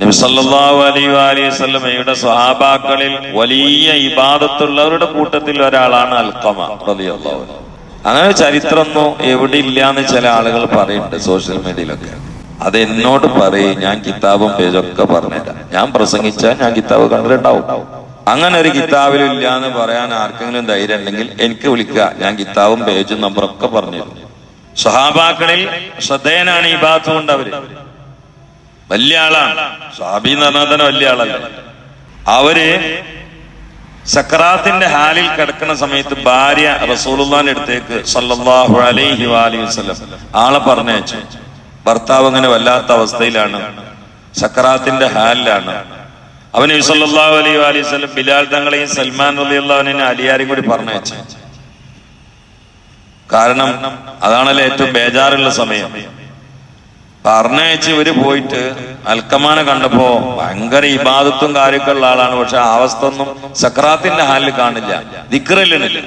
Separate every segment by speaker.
Speaker 1: നബി സല്ലല്ലാഹു അലൈഹി സ്വഹാബാക്കളിൽ വലിയ ഇബാദത്തുള്ളവരുടെ കൂട്ടത്തിൽ ഒരാളാണ് അൽക്കമ റളിയല്ലാഹു അങ്ങനെ ചരിത്രമൊന്നും എവിടെ ഇല്ല എന്ന് ചില ആളുകൾ പറയുന്നുണ്ട് സോഷ്യൽ മീഡിയയിലൊക്കെ. അത് എന്നോട് പറയും ഞാൻ കിതാബും പേജൊക്കെ പറഞ്ഞുതരാം. ഞാൻ പ്രസംഗിച്ചാൽ ഞാൻ കിതാബ് കണ്ടിട്ടുണ്ടാവും. അങ്ങനെ ഒരു കിതാബിലും ഇല്ല എന്ന് പറയാൻ ആർക്കെങ്കിലും ധൈര്യം ഉണ്ടെങ്കിൽ എനിക്ക് വിളിക്കുക. ഞാൻ കിതാബും പേജും നമ്പറൊക്കെ പറഞ്ഞിരുന്നു സ്വഹാബാക്കളിൽ ശ്രദ്ധേയനാണ് ഈ ഭാഗത്തുകൊണ്ട് അവർ വലിയ ആളാണ് സ്വാബി എന്ന് പറഞ്ഞാൽ തന്നെ വലിയ ആളല്ല? അവർ സക്രാത്തിന്റെ ഹാലിൽ കിടക്കുന്ന സമയത്ത് ഭാര്യ റസൂലുള്ളാന്റെ അടുത്തേക്ക് സല്ലല്ലാഹു അലൈഹി വാലി വസല്ലം ആളെ പറഞ്ഞയച്ചു. ഭർത്താവ് അങ്ങനെ വല്ലാത്ത അവസ്ഥയിലാണ്. സക്രാത്തിന്റെ ഹാലിലാണ്. അവന് സല്ലല്ലാഹു അലൈഹി വാലി വസല്ലം ബിലാൽ തങ്ങളെയും സൽമാൻ റളിയല്ലാഹുവിനെ അലിയാരെയും കൂടി പറഞ്ഞയച്ചു. കാരണം അതാണല്ലോ ഏറ്റവും ബേജാറുള്ള സമയം. പറഞ്ഞയച്ച് ഇവർ പോയിട്ട് അൽക്കമാനെ കണ്ടപ്പോ ഭയങ്കര ഇബാദത്തും കാര്യമൊക്കെ ഉള്ള ആളാണ്. പക്ഷെ ആ അവസ്ഥ ഒന്നും സക്രാത്തിന്റെ ഹാലിൽ കാണില്ല. ദിക്റല്ലിണില്ല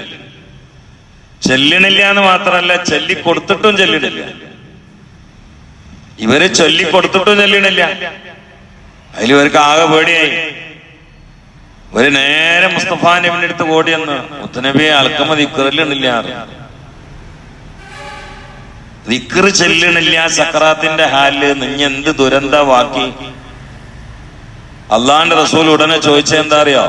Speaker 1: ചെല്ലിണില്ല എന്ന് മാത്രമല്ല ചൊല്ലി കൊടുത്തിട്ടും ഇവർ ചൊല്ലി കൊടുത്തിട്ടും ചെല്ലിണില്ല. അതിൽ ഇവർക്ക് ആകെ പേടിയായി. ഒരു നേരെ മുസ്തഫാ നബിന്റെ അടുത്ത് ഓടിയെന്ന് മുത്തനബിയെ അൽക്കമ ദിക്റല്ലിണില്ല ദിക്റ് ചെല്ലണില്ല സക്രാത്തിന്റെ ഹാലിൽ നിഞ്ഞ എന്ത് ദുരന്ത വാക്കി? അള്ളാന്റെ റസൂൽ ഉടനെ ചോദിച്ച എന്താ അറിയോ?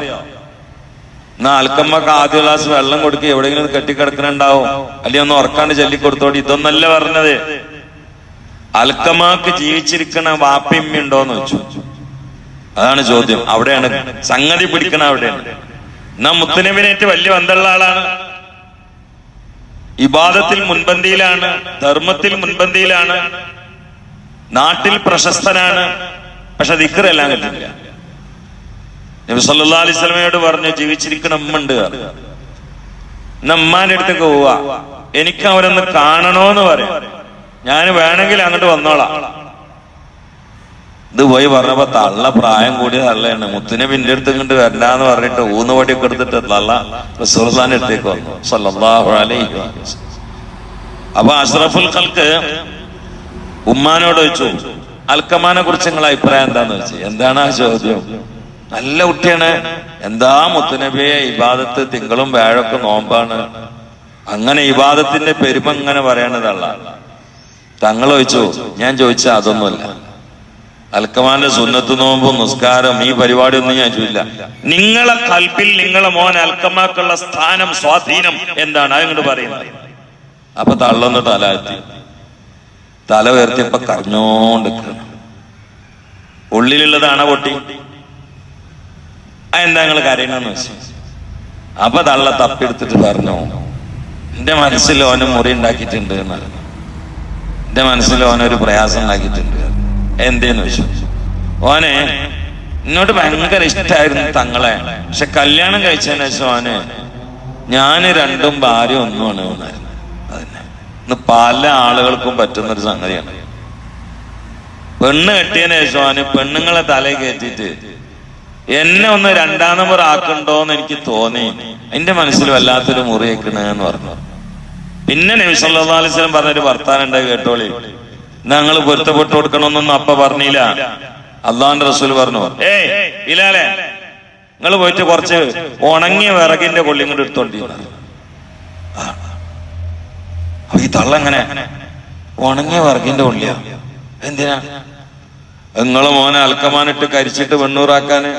Speaker 1: എന്നാ അൽക്കമ്മക്ക് ആദ്യ ഗ്ലാസ് വെള്ളം കൊടുക്കുക എവിടെയെങ്കിലും കെട്ടിക്കിടക്കണുണ്ടാവും. അല്ലെങ്കിൽ ഒന്ന് ഉറക്കാണ്ട് ചൊല്ലിക്കൊടുത്തോടി. ഇതൊന്നല്ല പറഞ്ഞത്. അൽക്കമാക്ക് ജീവിച്ചിരിക്കണ വാപ്പിമ്മ ഉണ്ടോന്ന് വെച്ചു അതാണ് ചോദ്യം. അവിടെയാണ്. സംഗതി പിടിക്കണ അവിടെയാണ്. എന്നാ മുത്തനബിനേറ്റ് വലിയ ബന്ധമുള്ള ആളാണ്. ഇബാദത്തിൽ മുൻപന്തിയിലാണ് ധർമ്മത്തിൽ മുൻപന്തിയിലാണ് നാട്ടിൽ പ്രശസ്തനാണ് പക്ഷെ ദിക്കറെല്ലാം കിട്ടില്ല നബി സല്ലാ അലൈഹി പറഞ്ഞു ജീവിച്ചിരിക്കണ അമ്മണ്ട് എന്നാ ഉമ്മാന്റെ അടുത്തേക്ക് പോവാ എനിക്ക് അവരൊന്ന് കാണണോന്ന് പറയാം. ഞാൻ വേണമെങ്കിൽ അങ്ങോട്ട് വന്നോളാം. ഇത് പോയി പറഞ്ഞപ്പോ തള്ള പ്രായം കൂടിയ തള്ളയാണ്. മുത്തുനബിന്റെ അടുത്ത് ഇങ്ങോട്ട് വരണ്ടാന്ന് പറഞ്ഞിട്ട് ഊന്നുവടിയൊക്കെ എടുത്തിട്ട് തള്ള റസൂർദാന്റെ അടുത്തേക്ക് വന്നു. വസല്ലം. അപ്പൊ അഷ്റഫുൽ ഖൽക്ക് ഉമ്മാനോട് ചോദിച്ചു അൽക്കമാനെ കുറിച്ച് നിങ്ങളെ അഭിപ്രായം എന്താന്ന് വെച്ചു എന്താണ് ആ ചോദ്യം? നല്ല കുട്ടിയാണ്. എന്താ മുത്തുനബിയെ ഇബാദത്ത് തിങ്കളും വേഴൊക്കെ നോമ്പാണ്? അങ്ങനെ ഇബാദത്തിന്റെ പെരുമ ഇങ്ങനെ പറയണതല്ല തങ്ങൾ ചോദിച്ചു ഞാൻ ചോദിച്ച അതൊന്നുമല്ല. അൽക്കമാന്റെ സുന്നത്ത് നോമ്പും നിസ്കാരം ഈ പരിപാടി ഒന്നും ഞാൻ ചോദില്ല നിങ്ങളെ കൽപ്പിൽ നിങ്ങളെ മോൻ അൽക്കമാക്കുള്ള സ്ഥാനം സ്വാധീനം എന്താണ്? അതുകൊണ്ട് പറയുന്നത് അപ്പൊ തള്ളൊന്ന് തല എത്തി. തല ഉയർത്തിയപ്പോ കറഞ്ഞോണ്ട്. ഉള്ളിലുള്ളതാണ് പൊട്ടി? ആ എന്താ നിങ്ങൾ കരയണമെന്ന് വെച്ചു. അപ്പൊ തള്ള തപ്പിയെടുത്തിട്ട് പറഞ്ഞു എന്റെ മനസ്സിൽ ഓന് മുറി ഉണ്ടാക്കിയിട്ടുണ്ട് എന്നറിഞ്ഞു എന്റെ മനസ്സിൽ ഓനൊരു പ്രയാസം ഉണ്ടാക്കിയിട്ടുണ്ട്. എന്തേന്ന് വെച്ചു? ഓനെ എന്നോട് ഭയങ്കര ഇഷ്ടമായിരുന്നു തങ്ങളെ. പക്ഷെ കല്യാണം കഴിച്ചതിന് ശേഷം ഓന് ഞാൻ രണ്ടും ഭാര്യ ഒന്നുമാണ് എന്നായിരുന്നു. അതന്നെ. ഇന്ന് പല ആളുകൾക്കും പറ്റുന്ന ഒരു സംഗതിയാണ്. പെണ്ണ് കെട്ടിയതിന് ശേഷം ഓന് പെണ്ണുങ്ങളെ തലയിൽ കയറ്റിയിട്ട് എന്നെ ഒന്ന് രണ്ടാം നമ്പർ ആക്കണ്ടോന്ന് എനിക്ക് തോന്നി. എന്റെ മനസ്സിൽ വല്ലാത്തൊരു മുറിയേക്കണെന്ന് പറഞ്ഞു. പിന്നെ നബി വസല്ലം പറഞ്ഞൊരു വർത്താനം ഉണ്ടായി കേട്ടോളി. ഞങ്ങൾ പൊരുത്തപ്പെട്ട് കൊടുക്കണമെന്നൊന്നും അപ്പ പറഞ്ഞില്ല. അള്ളാന്റെ റസൂൽ പറഞ്ഞു. ഏയ് ഇലാലേ നിങ്ങൾ പോയിട്ട് കുറച്ച് ഉണങ്ങിയ വിറകിന്റെ കൊള്ളി കൊണ്ട് എടുത്തോണ്ടിരുന്നു ഈ തള്ളങ്ങനെ ഉണങ്ങിയ വിറകിന്റെ കൊള്ളിയാ. എന്തിനാ? നിങ്ങൾ മോനെ അൽക്കമാനിട്ട് കരിച്ചിട്ട് വെണ്ണൂറാക്കാന്.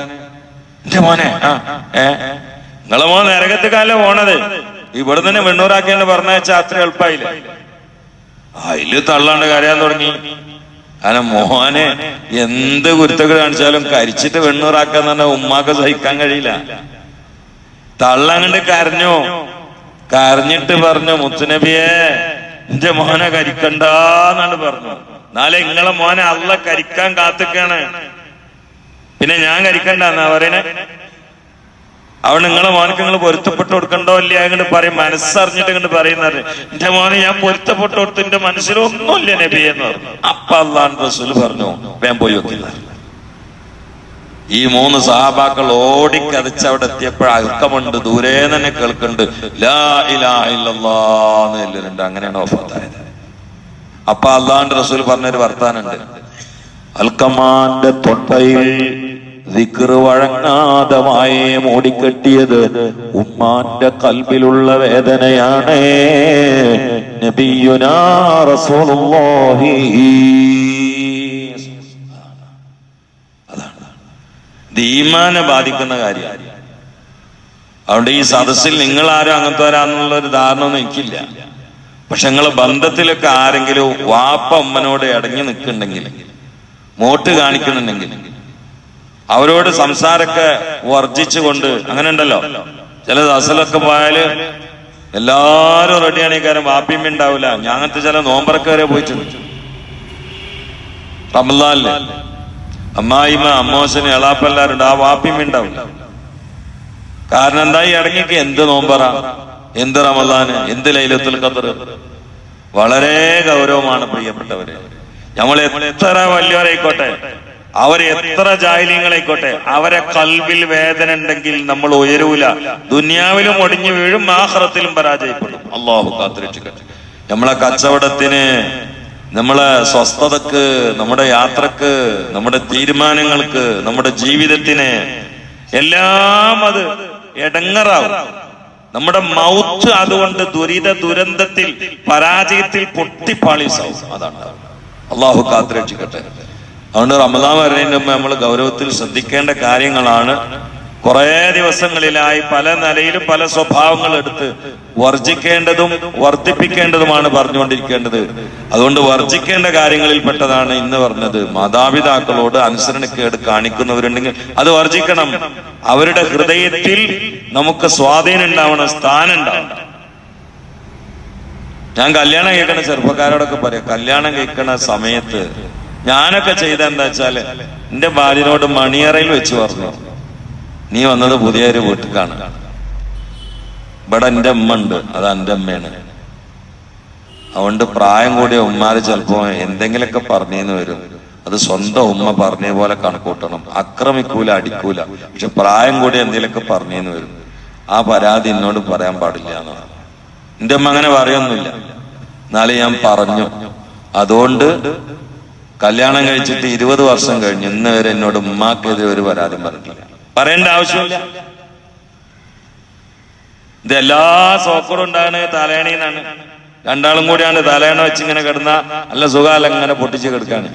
Speaker 1: എന്റെ മോനെ ആ ഏ? നിങ്ങളെ മോൻ നരകത്ത് കാലം പോണത്? ഇവിടെ തന്നെ വെണ്ണൂറാക്കേണ്ട പറഞ്ഞാൽ അത്ര എളുപ്പമായില്ല അതിൽ തള്ളാണ്ട് കരയാൻ തുടങ്ങി. അല്ല മോഹന് എന്ത് കുരുത്തൊക്കെ കാണിച്ചാലും കരിച്ചിട്ട് വെണ്ണൂറാക്കാന്ന് തന്നെ ഉമ്മാക്ക് സഹിക്കാൻ കഴിയില്ല. തള്ളങ്ങണ്ട് കരഞ്ഞു. കരഞ്ഞിട്ട് പറഞ്ഞു മുത്തുനബിയെ എന്റെ മോനെ കരിക്കണ്ടെന്നാണ് പറഞ്ഞു. നാളെ നിങ്ങളെ മോനെ അള്ള കരിക്കാൻ കാത്തുക്കാണ്. പിന്നെ ഞാൻ കരിക്കണ്ടെന്നാ പറയണേ? അവിടെ നിങ്ങളെ മോനക്ക് നിങ്ങൾ പൊരുത്തപ്പെട്ട് കൊടുക്കണ്ടോ ഇല്ല അങ്ങോട്ട് പറയും. മനസ്സറിഞ്ഞിട്ട് ഇങ്ങോട്ട് പറയുന്നത് എന്റെ മോനെ ഞാൻ പൊരുത്തപ്പെട്ട് കൊടുത്ത്. എന്റെ മനസ്സിലൊന്നുമില്ല നബി എന്ന് പറഞ്ഞു. അപ്പൊ അള്ളാൻ റസൂൽ പറഞ്ഞു വേം പോയി വെക്കുന്ന ഈ മൂന്ന് സഹാബാക്കൾ ഓടിക്കതച്ച് അവിടെ എത്തിയപ്പോൾ അൽക്കമുണ്ട് ദൂരെ തന്നെ കേൾക്കുന്നുണ്ട് ലാ അങ്ങനെയാണ് ഓഫാത്തായത് അപ്പൊ അള്ളാന്റെ റസൂൽ പറഞ്ഞൊരു വർത്താനുണ്ട് അൽക്കമാന്റെ തൊട്ടയിൽ ദിക്റ് വഴങ്ങാതെ വായെ മൂടിക്കെട്ടിയത് ഉമ്മാന്റെ കൽബിലുള്ള വേദനയാണ്. ഈമാനെ ബാധിക്കുന്ന കാര്യം. അതുകൊണ്ട് ഈ സദസ്സിൽ നിങ്ങൾ ആരും അങ്ങനത്തെ വരാന്നുള്ള ഒരു ധാരണ ഒന്നും എനിക്കില്ല. പക്ഷെ നിങ്ങൾ ബന്ധത്തിലൊക്കെ ആരെങ്കിലും വാപ്പ അമ്മനോട് ഇടങ്ങി നിൽക്കുന്നുണ്ടെങ്കിൽ മോട്ട് കാണിക്കുന്നുണ്ടെങ്കിൽ അവരോട് സംസാരമൊക്കെ വർജിച്ചുകൊണ്ട് അങ്ങനെ ഉണ്ടല്ലോ ചില ദസലൊക്കെ പോയാൽ എല്ലാരും റെഡിയാണ് ഈ കാര്യം. വാപ്പിയമ്മ ഉണ്ടാവില്ല ഞാൻ അങ്ങനത്തെ ചില നോമ്പറൊക്കെ വരെ പോയിട്ടുണ്ട്. റമലാലിൽ അമ്മായിമ്മ അമ്മോശന് എളാപ്പെല്ലാരും ഉണ്ട് ആ വാപ്പിയമ്മ ഉണ്ടാവില്ല കാരണം എന്താ ഈ ഇടങ്ങിക്ക് എന്ത് നോമ്പറ? എന്ത് റമലാന് എന്ത് ലൈലത്തുൽ ഖദർ വളരെ ഗൗരവമാണ് പ്രിയപ്പെട്ടവര്. നമ്മൾ എത്ര വലിയവരായിക്കോട്ടെ അവർ എത്ര ജാഹ്ലിങ്ങളായിക്കോട്ടെ അവരെ കൽവിൽ വേദന ഉണ്ടെങ്കിൽ നമ്മൾ ഉയരൂല. ദുനിയാവിലും ഒടിഞ്ഞു വീഴും ആഹ്റത്തിലും പരാജയപ്പെടും. അള്ളാഹു കാത്തിരക്ഷിക്കട്ടെ. നമ്മളെ കച്ചവടത്തിന് നമ്മളെ സ്വസ്ഥതക്ക് നമ്മുടെ യാത്രയ്ക്ക് നമ്മുടെ തീരുമാനങ്ങൾക്ക് നമ്മുടെ ജീവിതത്തിന് എല്ലാം അത് എടങ്ങറാവും. നമ്മുടെ മൗത്ത് അതുകൊണ്ട് ദുരിത ദുരന്തത്തിൽ പരാജയത്തിൽ പൊട്ടിപ്പാളീസാവും അതാണ്. അള്ളാഹു കാത്തുരക്ഷിക്കട്ടെ. അതുകൊണ്ട് റമദാൻ വരുന്നതിന് മുമ്പ് നമ്മൾ ഗൗരവത്തിൽ ശ്രദ്ധിക്കേണ്ട കാര്യങ്ങളാണ്. കുറേ ദിവസങ്ങളിലായി പല നിലയിലും പല സ്വഭാവങ്ങൾ എടുത്ത് വർജിക്കേണ്ടതും വർദ്ധിപ്പിക്കേണ്ടതുമാണ് പറഞ്ഞുകൊണ്ടിരിക്കേണ്ടത്. അതുകൊണ്ട് വർജിക്കേണ്ട കാര്യങ്ങളിൽ പെട്ടതാണ് ഇന്ന് പറഞ്ഞത്. മാതാപിതാക്കളോട് അനുസരണക്കേട് കാണിക്കുന്നവരുണ്ടെങ്കിൽ അത് വർജിക്കണം. അവരുടെ ഹൃദയത്തിൽ നമുക്ക് സ്വാധീനം ഉണ്ടാവണം സ്ഥാനം ഉണ്ടാവണം. ഞാൻ കല്യാണം കേൾക്കണ ചെറുപ്പക്കാരോടൊക്കെ പറയാം കല്യാണം കേൾക്കണ സമയത്ത് ഞാനൊക്കെ ചെയ്ത എന്താ വെച്ചാൽ എന്റെ ഭാര്യനോട് മണിയറയിൽ വെച്ച് പറഞ്ഞു നീ വന്നത് പുതിയൊരു വീട്ടിലാണ്. ഇവിടെ എന്റെ ഉമ്മ ഉണ്ട് അത് എന്റെ അമ്മയാണ് അതുകൊണ്ട് പ്രായം കൂടിയ ഉമ്മാര് ചിലപ്പോ എന്തെങ്കിലുമൊക്കെ പറഞ്ഞേന്ന് വരും. അത് സ്വന്തം ഉമ്മ പറഞ്ഞ പോലെ കണക്കൂട്ടണം. ആക്രമിക്കൂല അടിക്കൂല. പക്ഷെ പ്രായം കൂടി എന്തെങ്കിലുമൊക്കെ പറഞ്ഞേന്ന് വരും. ആ പരാതി എന്നോട് പറയാൻ പാടില്ല എന്റെ അമ്മ അങ്ങനെ പറയൊന്നുമില്ല. എന്നാലും ഞാൻ പറഞ്ഞു. അതുകൊണ്ട് കല്യാണം കഴിച്ചിട്ട് ഇരുപത് വർഷം കഴിഞ്ഞു ഇന്ന് വരെ എന്നോട് ഉമ്മാക്കെതിരെ ഒരു പരാതി പറഞ്ഞിട്ടില്ല. പറയേണ്ട ആവശ്യമില്ല. ഇത് എല്ലാ സോക്കറും ഉണ്ടാകുന്ന തലേണീന്നാണ് രണ്ടാളും കൂടിയാണ് തലേണ വെച്ച് ഇങ്ങനെ കിടന്ന നല്ല സുഖമല്ല ഇങ്ങനെ പൊട്ടിച്ച് കിടക്കാണ്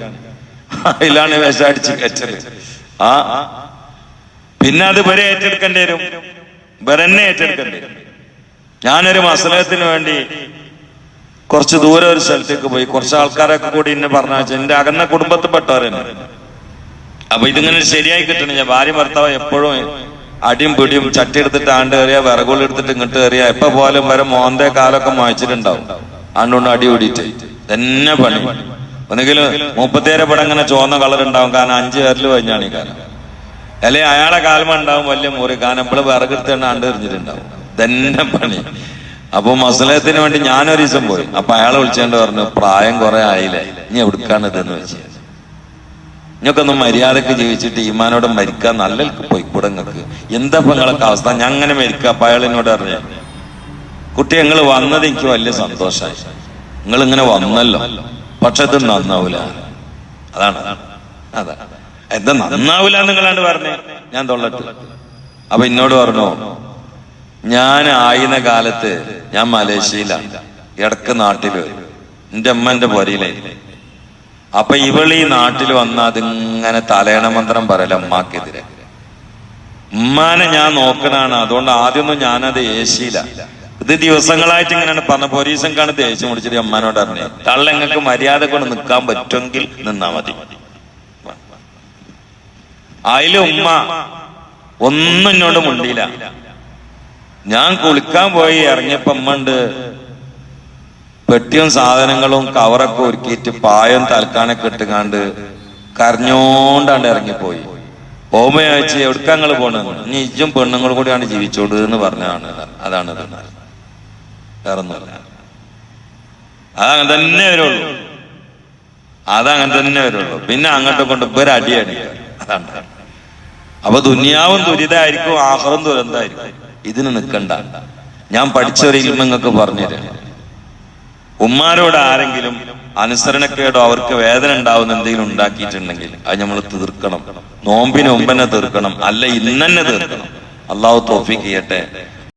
Speaker 1: അതിലാണ് വിഷമടിച്ച് കച്ചത് ആ പിന്നെ അത് വരെ ഏറ്റെടുക്കേണ്ടി വരും. ഇവരെന്നെ ഏറ്റെടുക്കേണ്ടി വരും. ഞാനൊരു മസലത്തിന് വേണ്ടി കുറച്ച് ദൂരെ ഒരു സ്ഥലത്തേക്ക് പോയി. കുറച്ച് ആൾക്കാരൊക്കെ കൂടി എന്നെ പറഞ്ഞു എന്റെ അകന്ന കുടുംബത്തിൽപ്പെട്ടവരെന്നെ. അപ്പൊ ഇതിങ്ങനെ ശരിയായി കിട്ടണില്ല ഭാര്യ ഭർത്താവ് എപ്പോഴും അടിയും പിടിയും ചട്ടി എടുത്തിട്ട് ആണ്ട് കയറിയ വിറകുള്ളി എടുത്തിട്ട് ഇങ്ങോട്ട് കയറിയ എപ്പോ പോലും വരെ മോന്റെ കാലൊക്കെ മായ്ച്ചിട്ടുണ്ടാവും. ആണ്ടുകൊണ്ട് അടി ഓടിയിട്ട് തന്നെ പണി. ഒന്നെങ്കിൽ മുപ്പത്തേരെ പടം ഇങ്ങനെ ചുവന്ന കളർ ഉണ്ടാവും. കാരണം അഞ്ച് പേരിൽ കഴിഞ്ഞാണ് ഈ കാലം. അല്ലെ അയാളെ കാലം ഉണ്ടാവും വലിയ മുറി. കാരണം എപ്പോഴും വിറകെടുത്ത് ആണ്ട് എറിഞ്ഞിട്ടുണ്ടാവും. തന്നെ പണി. അപ്പൊ മസലത്തിന് വേണ്ടി ഞാനൊരു ദിവസം പോയി. അപ്പൊ അയാളെ വിളിച്ചോണ്ട് പറഞ്ഞു പ്രായം കുറെ ആയില്ലേ ഇനി എവിടുക്കാണ് ഇതെന്ന് വെച്ച്. നിങ്ങൾക്കൊന്നും മര്യാദയ്ക്ക് ജീവിച്ചിട്ട് ഈമാനോട് മരിക്കാൻ നല്ല പോയിക്കൂടെ നിങ്ങൾക്ക് എന്താ നിങ്ങളൊക്കെ അവസ്ഥ? ഞാൻ അങ്ങനെ മരിക്കുക അപ്പൊ അയാൾ എന്നോട് പറഞ്ഞു കുട്ടി നിങ്ങൾ വന്നത് എനിക്ക് വലിയ സന്തോഷമായി നിങ്ങൾ ഇങ്ങനെ വന്നല്ലോ. പക്ഷെ ഇത് നന്നാവൂല. അതാണ്. അതാ. എന്താ നന്നാവൂല നിങ്ങളാണ് പറഞ്ഞേ? ഞാൻ തൊള്ളട്ടു. അപ്പൊ എന്നോട് പറഞ്ഞു ഞാൻ ആയിരുന്ന കാലത്ത് ഞാൻ മലേഷ്യയിലാണ് ഇടയ്ക്ക് നാട്ടിൽ വരും എന്റെ അമ്മന്റെ പൊരയിലായിരുന്നു അപ്പൊ ഇവൾ ഈ നാട്ടിൽ വന്ന അതിങ്ങനെ തലയണ മന്ത്രം പറയല അമ്മക്കെതിരെ ഉമ്മാനെ ഞാൻ നോക്കണാണ് അതുകൊണ്ട് ആദ്യമൊന്നും ഞാനത് ഏശിയില്ല. ഇത് ദിവസങ്ങളായിട്ട് ഇങ്ങനെയാണ് പറഞ്ഞ പോലീസും കാണി മുടിച്ചിട്ട് അമ്മാനോട് അറിഞ്ഞു തള്ള നിങ്ങൾക്ക് മര്യാദ കൊണ്ട് നിൽക്കാൻ പറ്റുമെങ്കിൽ നിന്നാ മതി. അതിലും ഉമ്മ ഒന്നും ഇന്നോട് മുണ്ടിയില്ല. ഞാൻ കുളിക്കാൻ പോയി ഇറങ്ങിയപ്പോ അമ്മണ്ട് പെട്ടിയും സാധനങ്ങളും കവറൊക്കെ ഒരുക്കിയിട്ട് പായം തൽക്കാനൊക്കെ ഇട്ടുകാണ്ട് കരഞ്ഞോണ്ടാണ്ട് ഇറങ്ങിപ്പോയി. ഓമ ചോദിച്ചു എവിടുക്കാ നിങ്ങൾ പോണെന്ന് ഇനി ഇജ്ജും പെണ്ണുങ്ങളും കൂടിയാണ് ജീവിച്ചോട് എന്ന് പറഞ്ഞതാണ്. അതാണ് ഇത്. വേറൊന്നുമില്ല. അതങ്ങനെ തന്നെ വരുള്ളൂ. അതങ്ങനെ തന്നെ വരുള്ളൂ. പിന്നെ അങ്ങോട്ട് കൊണ്ട് ഇവരെ അടിയടി അതാണ്. അപ്പൊ ദുനിയാവും ദുരിതായിരിക്കും ആഹ്റം ദുരന്തായിരിക്കും ഇതിന് നിൽക്കണ്ട. ഞാൻ പഠിച്ച ഒരു ഇൽമ നിങ്ങൾക്ക് പറഞ്ഞുതരാം. ഉമ്മാരോട് ആരെങ്കിലും അനുസരണക്കേടോ അവർക്ക് വേദന ഉണ്ടാവുന്ന എന്തെങ്കിലും ഉണ്ടാക്കിയിട്ടുണ്ടെങ്കിൽ അത് നമ്മൾ തീർക്കണം. നോമ്പിന് മുമ്പ് തീർക്കണം. അല്ല ഇന്നെ തീർക്കണം. അള്ളാഹു തോഫിക്ക് ചെയ്യട്ടെ.